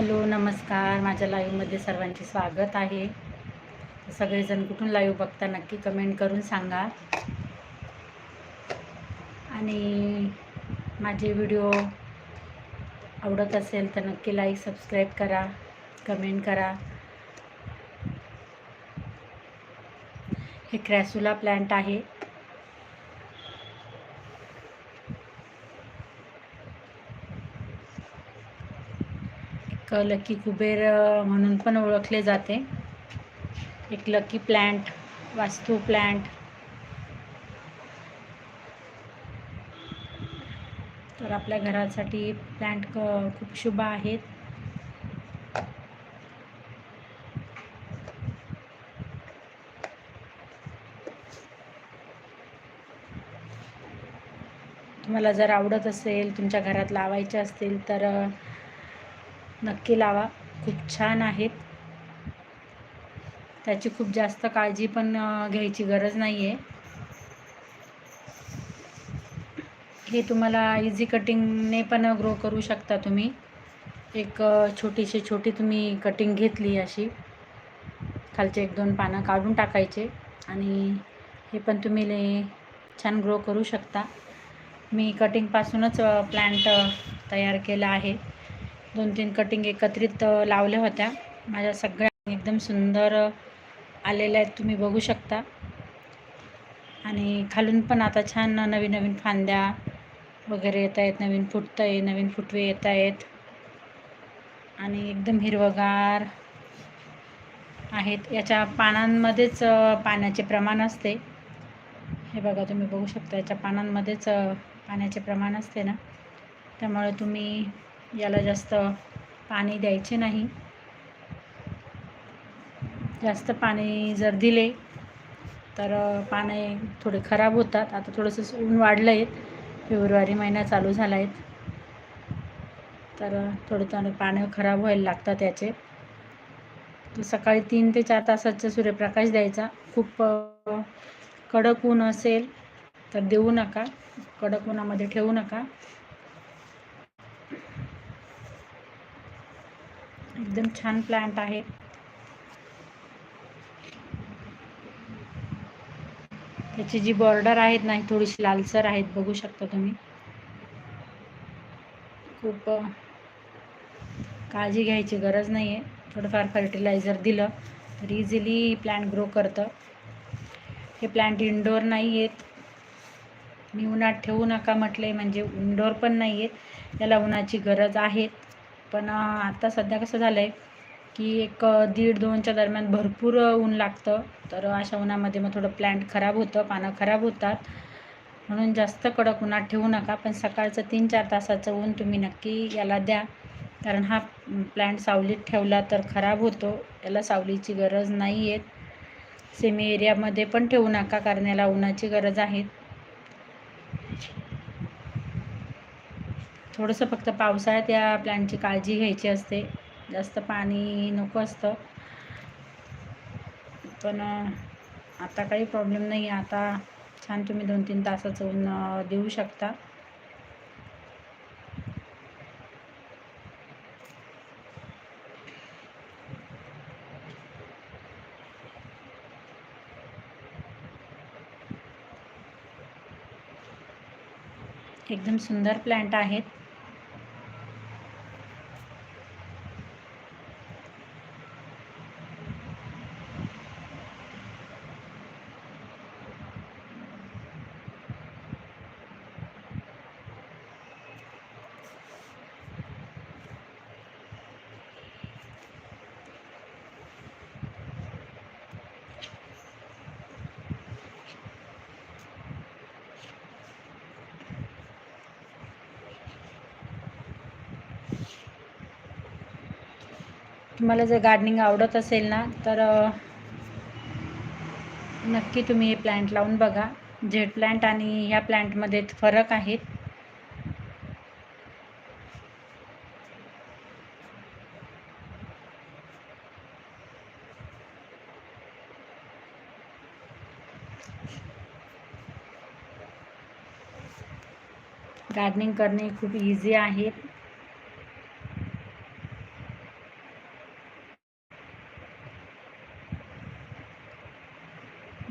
Hello नमस्कार. माझ्या लाईव्हमध्ये सर्वांचे स्वागत आहे. सगळेजण कुठून लाईव्ह बघता नक्की कमेंट करून सांगा. आणि माझे व्हिडिओ आवडत असेल तर नक्की लाईक सबस्क्राईब करा कमेंट करा. हे क्रॅसुला प्लॅन्ट आहे. एक लकी कुबेर म्हणून पण ओळखले जाते. एक लकी प्लॅन्ट वास्तू प्लॅन्ट. तर आपल्या घरासाठी प्लॅन्ट क खूप शुभ आहेत. तुम्हाला जर आवडत असेल तुमच्या घरात लावायचे असतील तर नक्की लावा. खूप छान आहेत. त्याची खूप जास्त काळजी पण घ्यायची गरज नाही आहे हे तुम्हाला इझी कटिंगने पण ग्रो करू शकता तुम्ही. एक छोटीशी छोटी तुम्ही कटिंग घेतली अशी. खालचे एक दोन पानं काढून टाकायचे आणि हे पण तुम्ही ले छान ग्रो करू शकता. मी कटिंगपासूनच प्लॅन्ट तयार केला आहे. दोन तीन कटिंग एकत्रित लावल्या होत्या. माझ्या सगळ्या एकदम सुंदर आलेल्या आहेत. तुम्ही बघू शकता. आणि खालून पण आता छान नवीन नवीन फांद्या वगैरे येत आहेत. नवीन फुटतं आहे नवीन फुटवे येत आहेत. आणि एकदम हिरवगार आहेत. याच्या पानांमध्येच पाण्याचे प्रमाण असते. हे बघा तुम्ही बघू शकता. याच्या पानांमध्येच पाण्याचे प्रमाण असते ना. त्यामुळे तुम्ही याला जास्त पाणी द्यायचे नाही. जास्त पाणी जर दिले तर पाने थोडे खराब होतात. आता थोडंसं ऊन वाढलं आहे फेब्रुवारी महिना चालू झाला आहे तर थोडं थोडं पाणी खराब व्हायला लागतात याचे. तर सकाळी तीन ते चार तासाचा सूर्यप्रकाश द्यायचा. खूप कडक ऊन असेल तर देऊ नका. कडक उन्हामध्ये ठेवू नका. एकदम छान प्लांट आहे. त्याची जी बॉर्डर आहेत नाही थोडीशी लालसर आहेत बघू शकता तुम्ही. खूप काळजी घ्यायची गरज नाही आहे थोडंफार फर्टिलायझर दिलं तर इझिली प्लॅन्ट ग्रो करतं. हे प्लॅन्ट इनडोअर नाही आहेत मी उन्हात ठेवू नका म्हटले म्हणजे इनडोअर पण नाही आहेत याला उन्हाची गरज आहे. पण आता सध्या कसं झालं आहे की एक दीड दोनच्या दरम्यान भरपूर ऊन लागतं. तर अशा उन्हामध्ये मग थोडं प्लॅन्ट खराब होतं पानं खराब होतात. म्हणून जास्त कडक उन्हात ठेवू नका पण सकाळचं तीन चार तासाचं ऊन तुम्ही नक्की याला द्या. कारण हा प्लॅन्ट सावलीत ठेवला तर खराब होतो. याला सावलीची गरज नाही आहे सेमी एरियामध्ये पण ठेवू नका कारण याला उन्हाची गरज आहे. थोडंसं फक्त पावसाळ्यात या प्लांटची काळजी घ्यायची असते. जास्त पाणी नको असतं. पण आता काही प्रॉब्लेम नाही. आहे आता छान तुम्ही दोन तीन तासाचं ऊन देऊ शकता. एकदम सुंदर प्लॅन्ट आहेत. तुम्हाला जर गार्डनिंग आवडत असेल ना तर नक्की तुम्ही हे प्लॅन्ट लावून बघा. झेड प्लॅन्ट आणि ह्या प्लॅन्टमध्ये फरक आहेत. गार्डनिंग करणे खूप इझी आहे.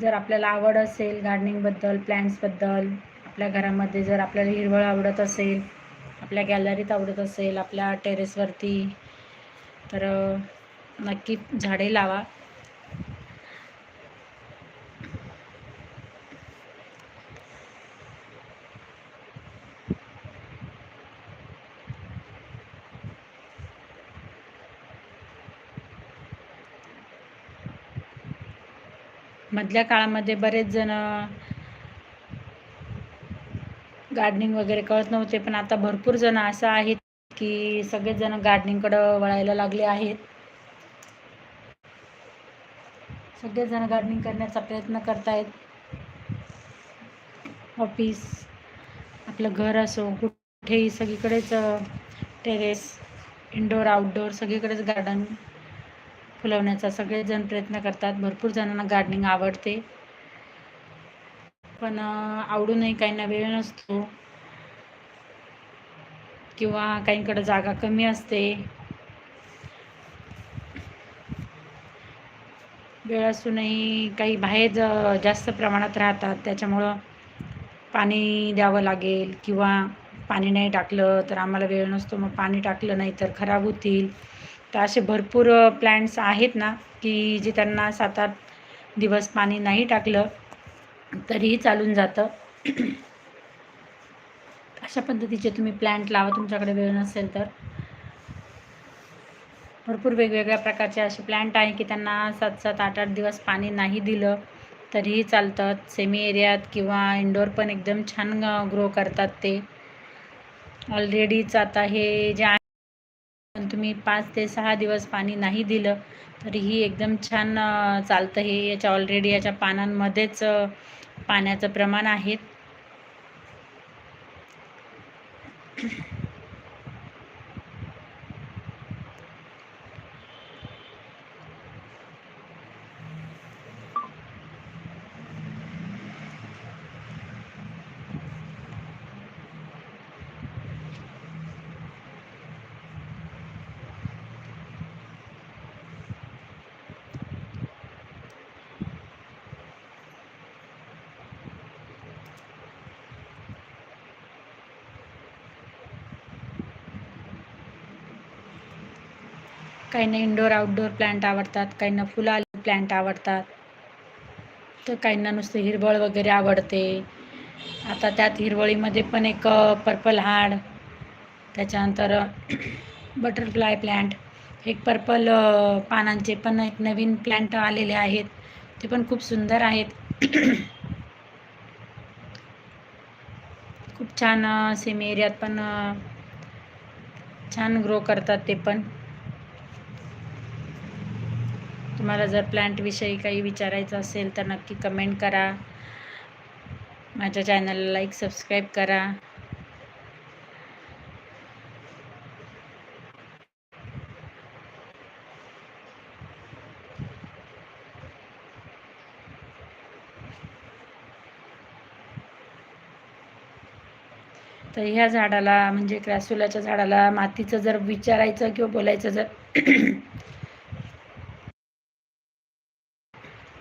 जर आपल्याला आवड असेल गार्डनिंगबद्दल प्लॅन्ट्सबद्दल आपल्या घरामध्ये जर आपल्याला हिरवळ आवडत असेल आपल्या गॅलरीत आवडत असेल आपल्या टेरेसवरती तर नक्की झाडे लावा. मधल्या काळामध्ये बरेच जण गार्डनिंग वगैरे कळत नव्हते पण आता भरपूर जण असं आहेत की सगळेच जण गार्डनिंगकडं वळायला लागले आहेत. सगळेजण गार्डनिंग करण्याचा प्रयत्न करतायत. ऑफिस आपलं घर असो कुठेही सगळीकडेच टेरेस इंडोर आउटडोर सगळीकडेच गार्डन फुलवण्याचा सगळेजण प्रयत्न करतात. भरपूर जणांना गार्डनिंग आवडते. पण आवडूनही काहींना वेळ नसतो. किंवा काहींकडे जागा कमी असते. वेळ असूनही काही बाहेर जास्त प्रमाणात राहतात. त्याच्यामुळं पाणी द्यावं लागेल किंवा पाणी नाही टाकलं तर आम्हाला वेळ नसतो. मग पाणी टाकलं नाही तर खराब होतील. तर असे भरपूर प्लॅन्ट्स आहेत ना की जे त्यांना सात आठ दिवस पाणी नाही टाकलं तरीही चालून जातं. अशा पद्धतीचे तुम्ही प्लॅन्ट लावा तुमच्याकडे वेळ नसेल तर. भरपूर वेगवेगळ्या प्रकारचे असे प्लॅन्ट आहे की त्यांना सात सात आठ आठ दिवस पाणी नाही दिलं तरीही चालतात. सेमी एरियात किंवा इंडोर पण एकदम छान ग्रो करतात ते. ऑलरेडीच आता हे जे तुम्ही पाच ते सहा दिवस पाणी नाही दिलं तरीही एकदम छान चालतं हे. याच्या ऑलरेडी याच्या पानांमध्येच पाण्याचं प्रमाण आहे. काहींना इंडोर आउटडोर प्लांट आवडतात काहींना फुलं आले प्लांट आवडतात. तर काहींना नुसतं हिरवळ वगैरे आवडते. आता त्यात हिरवळीमध्ये पण एक पर्पल हार्ड त्याच्यानंतर बटरफ्लाय प्लांट एक पर्पल पानांचे पण एक नवीन प्लांट आलेले आहेत. ते पण खूप सुंदर आहेत. खूप छान सेम एरियात पण छान ग्रो करतात ते पण. तुम्हाला जर प्लॅन्टविषयी काही विचारायचं असेल तर नक्की कमेंट करा. माझ्या चॅनलला लाईक सबस्क्राईब करा. तर ह्या झाडाला म्हणजे क्रॅसुलाच्या झाडाला मातीचं जर विचारायचं किंवा बोलायचं जर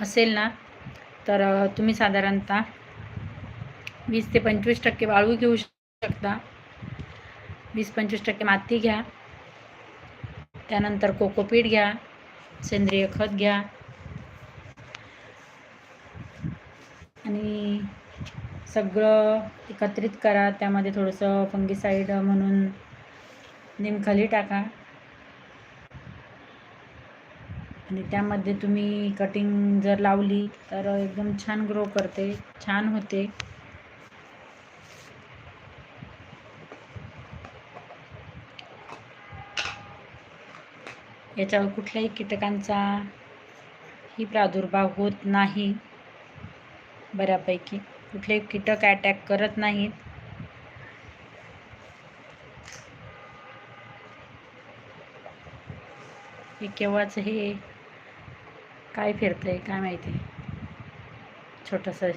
असेल ना तर तुम्ही साधारणतः वीस ते पंचवीस टक्के वाळू घेऊ शकता. वीस पंचवीस टक्के माती घ्या. त्यानंतर कोकोपीट घ्या सेंद्रिय खत घ्या. आणि सगळं एकत्रित करा. त्यामध्ये थोडंसं फंगीसाईड म्हणून निमखली टाका. आणि त्यामध्ये तुम्ही कटिंग जर लावली तर एकदम छान ग्रो करते छान होते. याच्यावर कुठल्याही कीटकांचा ही प्रादुर्भाव होत नाही. बऱ्यापैकी कुठले कीटक अटॅक करत नाहीत. हे केव्हाच हे काय फिरतंय काय माहिती? छोटंसं.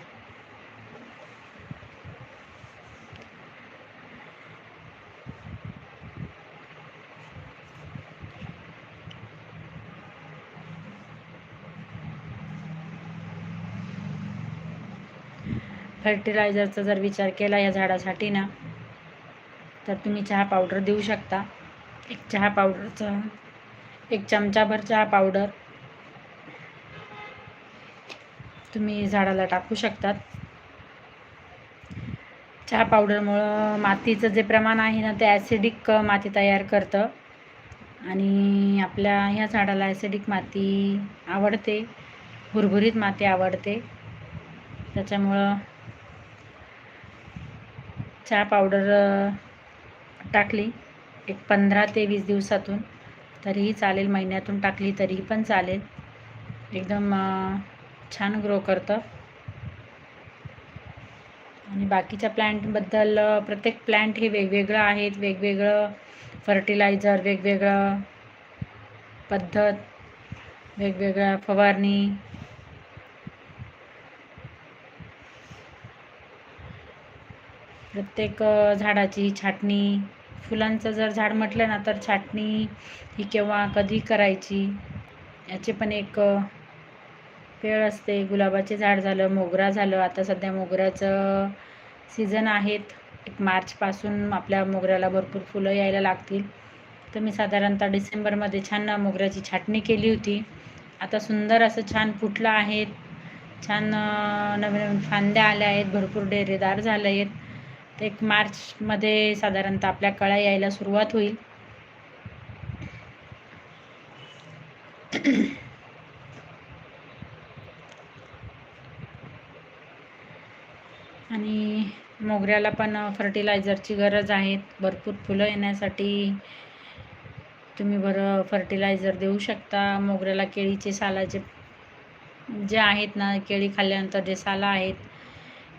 फर्टिलायझरचा जर विचार केला या झाडासाठी ना तर तुम्ही चहा पावडर देऊ शकता. एक चहा पावडरचा एक चमचाभर चहा पावडर. तुम्ही झाडाला टाकू शकतात. चहा पावडरमुळं मातीचं जे प्रमाण आहे ना ते ॲसिडिक माती तयार करतं. आणि आपल्या ह्या झाडाला ॲसिडिक माती आवडते. भुरभुरीत माती आवडते. त्याच्यामुळं चहा पावडर टाकली. एक पंधरा ते वीस दिवसातून. तरीही चालेल महिन्यातून टाकली तरीही पण चालेल. एकदम छान ग्रो करतं. आणि बाकीच्या प्लॅन्टबद्दल प्रत्येक प्लॅन्ट हे वेगवेगळं आहेत. वेगवेगळं फर्टिलायझर वेगवेगळं पद्धत वेगवेगळ्या फवारणी. प्रत्येक झाडाची छाटणी. फुलांचं जर झाड म्हटलं ना तर छाटणी ही केव्हा कधी करायची? याचे पण एक वेळ असते गुलाबाचे झाड झालं मोगरा झालं. आता सध्या मोगऱ्याचं सीझन आहेत. एक मार्चपासून आपल्या मोगऱ्याला भरपूर फुलं यायला लागतील. तर मी साधारणतः डिसेंबरमध्ये छान मोगऱ्याची छाटणी केली होती. आता सुंदर असं छान फुटलं आहेत. छान नवीन नवीन फांद्या आल्या आहेत. भरपूर डेरेदार झाले आहेत. एक मार्चमध्ये साधारणतः आपल्या कळ्या यायला सुरुवात होईल. आणि मोगऱ्याला पण फर्टिलायझरची गरज आहे. भरपूर फुलं येण्यासाठी तुम्ही बरं फर्टिलायझर देऊ शकता. मोगऱ्याला केळीचे सालाचे जे आहेत ना केळी खाल्ल्यानंतर जे साला आहेत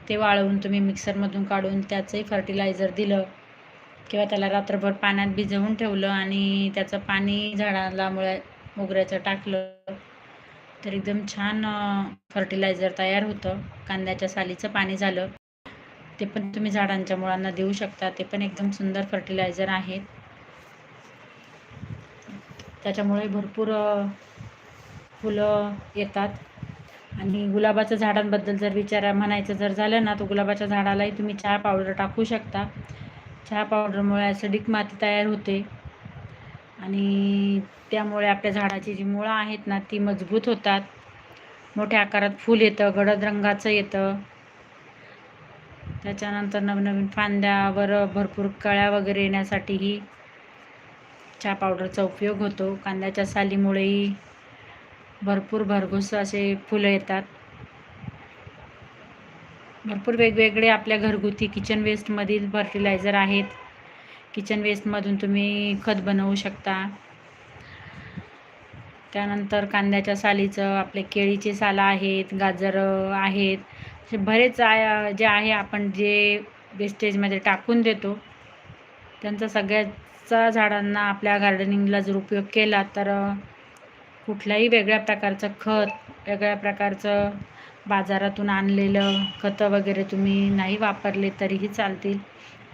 ते वाळवून तुम्ही मिक्सरमधून काढून त्याचंही फर्टिलायझर दिलं किंवा त्याला रात्रभर पाण्यात भिजवून ठेवलं आणि त्याचं पाणी झाडाला मुळे मोगऱ्याचं टाकलं तर एकदम छान फर्टिलायझर तयार होतं. कांद्याच्या सालीचं पाणी झालं. ते पण तुम्ही झाडांच्या मुळांना देऊ शकता. ते पण एकदम सुंदर फर्टिलायझर आहेत. त्याच्यामुळे भरपूर फुलं येतात. आणि गुलाबाच्या झाडांबद्दल जर विचार म्हणायचं जर झालं ना तर गुलाबाच्या झाडालाही तुम्ही चहा पावडर टाकू शकता. चहा पावडरमुळे ॲसिडिक माती तयार होते. आणि त्यामुळे आपल्या झाडाची जी मुळं आहेत ना ती मजबूत होतात. मोठ्या आकारात फूल येतं गडद रंगाचं येतं. त्याच्यानंतर नवनवीन फांद्यावर भरपूर कळ्या वगैरे येण्यासाठीही चहा पावडरचा उपयोग होतो. कांद्याच्या सालीमुळेही भरपूर भरघोस असे फुलं येतात. भरपूर वेगवेगळे आपल्या घरगुती किचन वेस्टमधील फर्टिलायझर आहेत. किचन वेस्टमधून तुम्ही खत बनवू शकता. त्यानंतर कांद्याच्या सालीचं आपले केळीचे सालं आहेत गाजर आहेत असे बरेच जे आहे आपण जे वेस्टेजमध्ये टाकून देतो त्यांचा सगळ्याचा झाडांना आपल्या गार्डनिंगला जर उपयोग केला तर कुठल्याही वेगळ्या प्रकारचं खत वेगळ्या प्रकारचं बाजारातून आणलेलं खतं वगैरे तुम्ही नाही वापरले तरीही चालतील.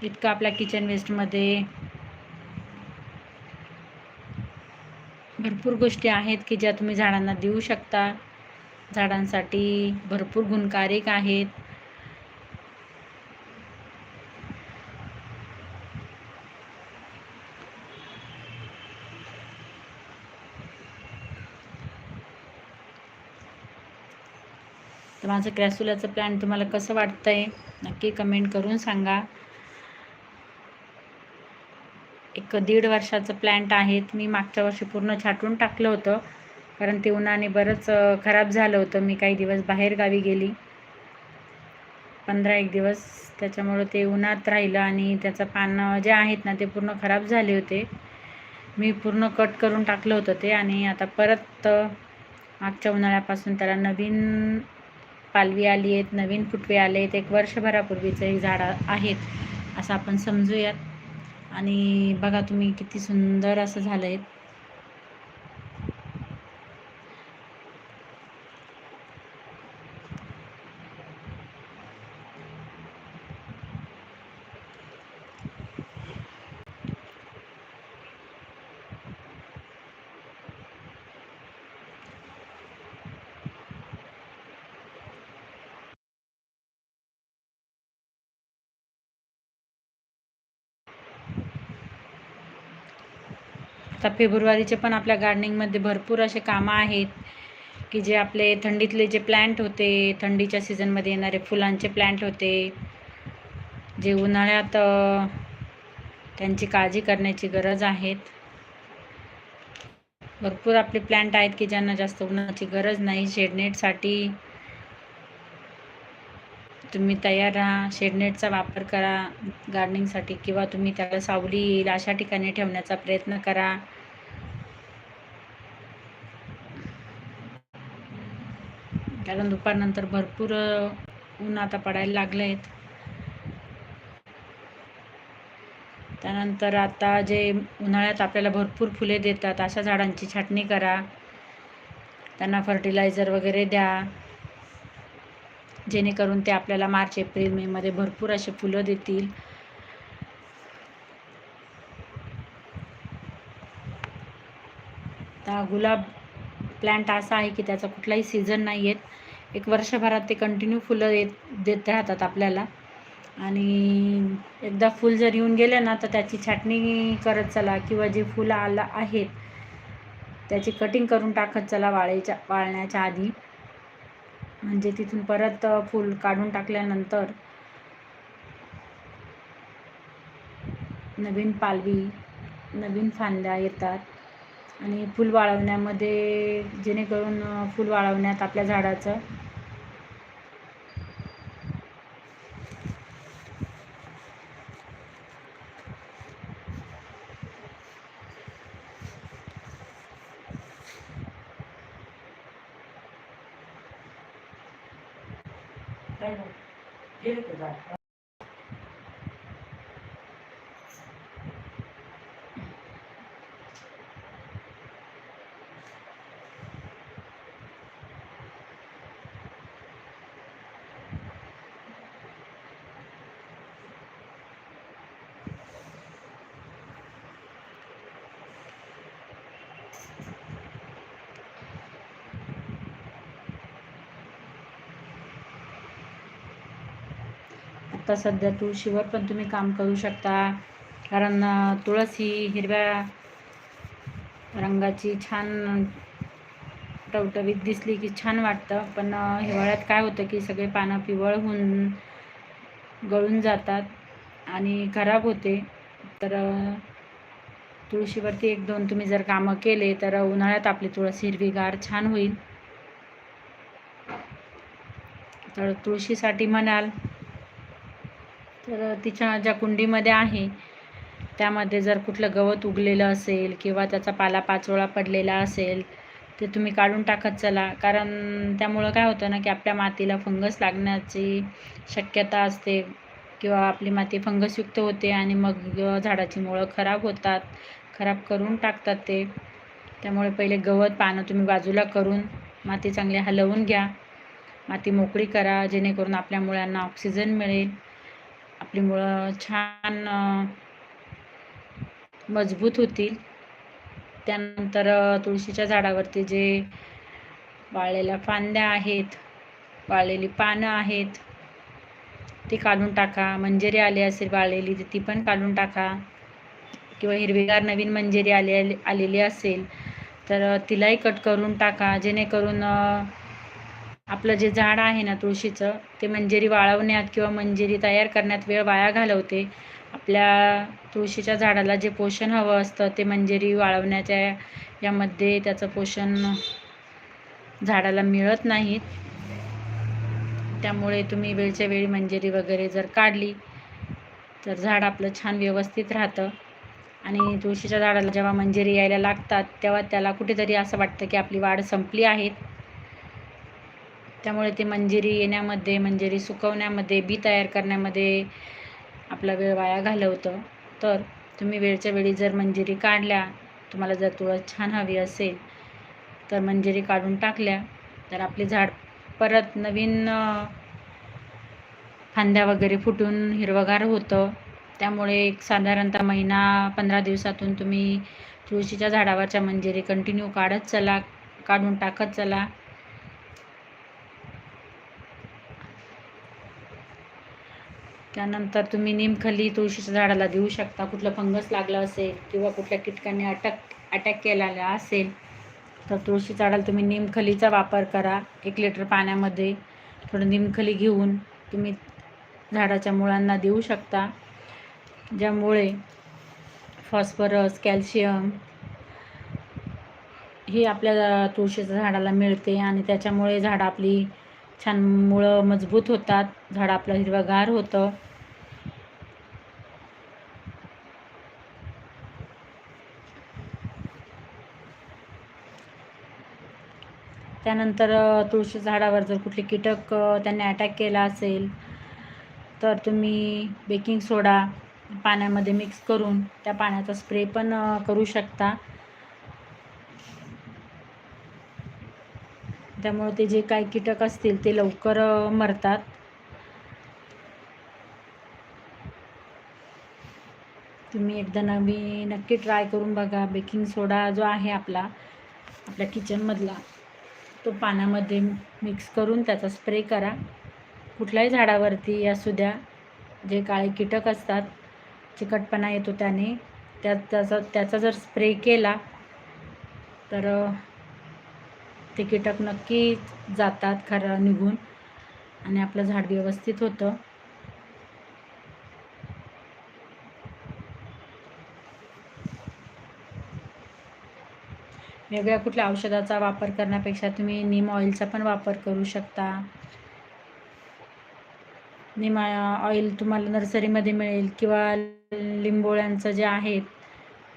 इतकं आपल्या किचन वेस्टमध्ये भरपूर गोष्टी आहेत की ज्या तुम्ही झाडांना देऊ शकता. झाडांसाठी भरपूर गुणकारिक आहेत. तर माझं क्रॅसुलाचं प्लॅन तुम्हाला कसं वाटतं आहे नक्की कमेंट करून सांगा. एक दीड वर्षाचं प्लॅन्ट आहेत मी मागच्या वर्षी पूर्ण छाटून टाकलं होतं. कारण ते उन्हाने बरंच खराब झालं होतं. मी काही दिवस बाहेर गावी गेली. पंधरा एक दिवस त्याच्यामुळं ते उन्हात राहिलं आणि त्याचं पानं जे आहेत ना ते पूर्ण खराब झाले होते. मी पूर्ण कट करून टाकलं होतं ते आणि आता परत मागच्या उन्हाळ्यापासून त्याला नवीन पालवी आली आहेत नवीन फुटवे आले आहेत. एक वर्षभरापूर्वीचं एक झाडं आहेत असं आपण समजूयात. आणि बघा तुम्ही किती सुंदर असं झालं आहे आता फेब्रुवारीचे पण आपल्या गार्डनिंगमध्ये भरपूर असे कामं आहेत की जे आपले थंडीतले जे प्लॅन्ट होते थंडीच्या सीझनमध्ये येणारे फुलांचे प्लॅन्ट होते जे उन्हाळ्यात त्यांची काळजी करण्याची गरज आहेत. भरपूर आपले प्लॅन्ट आहेत की ज्यांना जास्त उन्हाची गरज नाही शेडनेटसाठी तुम्ही तयार राहा शेडनेटचा वापर करा गार्डनिंगसाठी किंवा तुम्ही त्याला सावली येईल अशा ठिकाणी ठेवण्याचा प्रयत्न करा. कारण दुपारनंतर भरपूर ऊन आता पडायला लागले आहेत त्यानंतर आता जे उन्हाळ्यात आपल्याला भरपूर फुले देतात अशा झाडांची छाटणी करा. त्यांना फर्टिलायझर वगैरे द्या. जेणेकरून ते आपल्याला मार्च एप्रिल मेमध्ये भरपूर असे फुलं देतील. आता गुलाब प्लॅन्ट असा आहे की त्याचा कुठलाही सीझन नाही आहेत एक वर्षभरात ते कंटिन्यू फुलं येत देत राहतात आपल्याला. आणि एकदा फुल जर येऊन गेले ना तर त्याची छाटणी करत चला किंवा जे फुलं आलं आहेत त्याची कटिंग करून टाकत चला वाळायच्या वाळण्याच्या आधी. म्हणजे तिथून परत फूल काढून टाकल्यानंतर नवीन पालवी नवीन फांद्या येतात आणि फूल वाळवण्यामध्ये जेणेकरून फूल वाळवण्यात आपल्या झाडाचं आता सध्या तुळशीवर पण तुम्ही काम करू शकता. कारण तुळस ही हिरव्या रंगाची छान टवटवीत दिसली की छान वाटतं. पण हिवाळ्यात काय होतं की सगळे पानं पिवळ होऊन गळून जातात आणि खराब होते. तर तुळशीवरती एक दोन तुम्ही जर कामं केले तर उन्हाळ्यात आपली तुळस हिरवीगार छान होईल. तर तुळशीसाठी म्हणाल तर तिच्या ज्या कुंडीमध्ये आहे त्यामध्ये जर कुठलं गवत उगलेलं असेल किंवा त्याचा पाला पाचोळा पडलेला असेल ते तुम्ही काढून टाकत चला. कारण त्यामुळं काय होतं ना की आपल्या मातीला फंगस लागण्याची शक्यता असते किंवा आपली माती फंगसयुक्त होते आणि मग झाडाची मुळं खराब होतात खराब करून टाकतात ते. त्यामुळे पहिले गवत पानं तुम्ही बाजूला करून माती चांगली हलवून घ्या. माती मोकळी करा जेणेकरून आपल्या मुळांना ऑक्सिजन मिळेल. आपली मुळं छान मजबूत होतील. त्यानंतर तुळशीच्या झाडावरती जे वाळलेल्या फांद्या आहेत वाळलेली पानं आहेत ती काढून टाका. मंजेरी आली असेल वाळलेली तर ती पण काढून टाका. किंवा हिरवीगार नवीन मंजेरी आली आलेली असेल तर तिलाही कट करून टाका. जेणेकरून आपलं जे झाड आहे ना तुळशीचं ते मंजिरी वाळवण्यात किंवा मंजिरी तयार करण्यात वेळ वाया घालवते. आपल्या तुळशीच्या झाडाला जे पोषण हवं असतं ते मंजिरी वाळवण्याच्या यामध्ये त्याचं पोषण झाडाला मिळत नाहीत त्यामुळे तुम्ही वेळच्या वेळी मंजिरी वगैरे जर काढली तर झाड आपलं छान व्यवस्थित राहतं. आणि तुळशीच्या झाडाला जेव्हा मंजिरी यायला लागतात तेव्हा त्याला कुठेतरी असं वाटतं की आपली वाढ संपली आहे. त्यामुळे ते मंजिरी येण्यामध्ये मंजिरी सुकवण्यामध्ये बी तयार करण्यामध्ये आपला वेळ वाया घालवतं. तर तुम्ही वेळच्या वेळी जर मंजिरी काढल्या तुम्हाला जर तुळस छान हवी असेल तर मंजिरी काढून टाकल्या तर आपले झाड परत नवीन फांद्या वगैरे फुटून हिरवगार होतं. त्यामुळे एक साधारणतः महिना पंधरा दिवसातून तुम्ही तुळशीच्या झाडावरच्या मंजिरी कंटिन्यू काढत चला काढून टाकत चला. त्यानंतर तुम्ही निमखली तुळशीच्या झाडाला देऊ शकता. कुठलं फंगस लागलं असेल किंवा कुठल्या कीटकांनी अटक अटॅक केलेला असेल तर तुळशी झाडाला तुम्ही निमखलीचा वापर करा. एक लिटर पाण्यामध्ये थोडं निमखली घेऊन तुम्ही झाडाच्या मुळांना देऊ शकता. ज्यामुळे फॉस्फरस कॅल्शियम हे आपल्या तुळशीच्या झाडाला मिळते आणि त्याच्यामुळे झाड आपली छान मुळं मजबूत होतात. झाड आपलं हिरवंगार होतं. त्यानंतर तुळशी झाडावर जर कुठले कीटक त्यांनी अटॅक केला असेल तर तुम्ही बेकिंग सोडा पाण्यामध्ये मिक्स करून त्या पाण्याचा स्प्रे पण करू शकता. त्यामुळे ते जे काही कीटक असतील ते लवकर मरतात. तुम्ही एकदा नवी नक्की ट्राय करून बघा. बेकिंग सोडा जो आहे आपला आपल्या किचनमधला तो पाण्यामध्ये मिक्स करून त्याचा स्प्रे करा. कुठल्याही झाडावरती असू द्या जे काळे कीटक असतात चिकटपणा येतो त्याने त्या त्याचा त्याचा जर स्प्रे केला तर ते कीटक नक्की जातात खरं निघून. आणि आपलं झाड व्यवस्थित होतं. वेगळ्या कुठल्या औषधाचा वापर करण्यापेक्षा तुम्ही नीम ऑइलचा पण वापर करू शकता. निम ऑइल तुम्हाला नर्सरीमध्ये मिळेल किंवा लिंबोळ्यांचं जे आहेत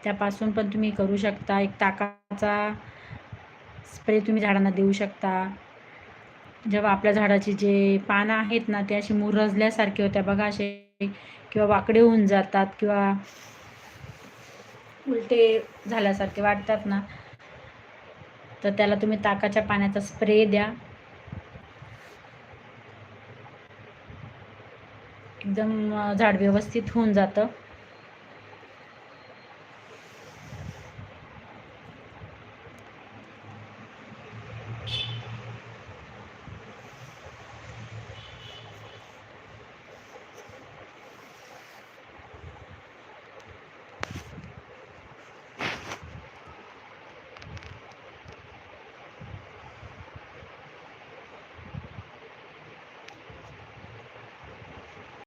त्यापासून पण तुम्ही करू शकता. एक ताकाचा स्प्रे तुम्ही झाडांना देऊ शकता. जेव्हा आपल्या झाडाची जे पानं आहेत ना ते अशी मुरजल्यासारखे होत्या. बघा असे किंवा वाकडे होऊन जातात किंवा उलटे झाल्यासारखे वाटतात ना तर त्याला तुम्ही ताकाच्या पाण्याचा स्प्रे द्या. एकदम झाड व्यवस्थित होऊन जातं.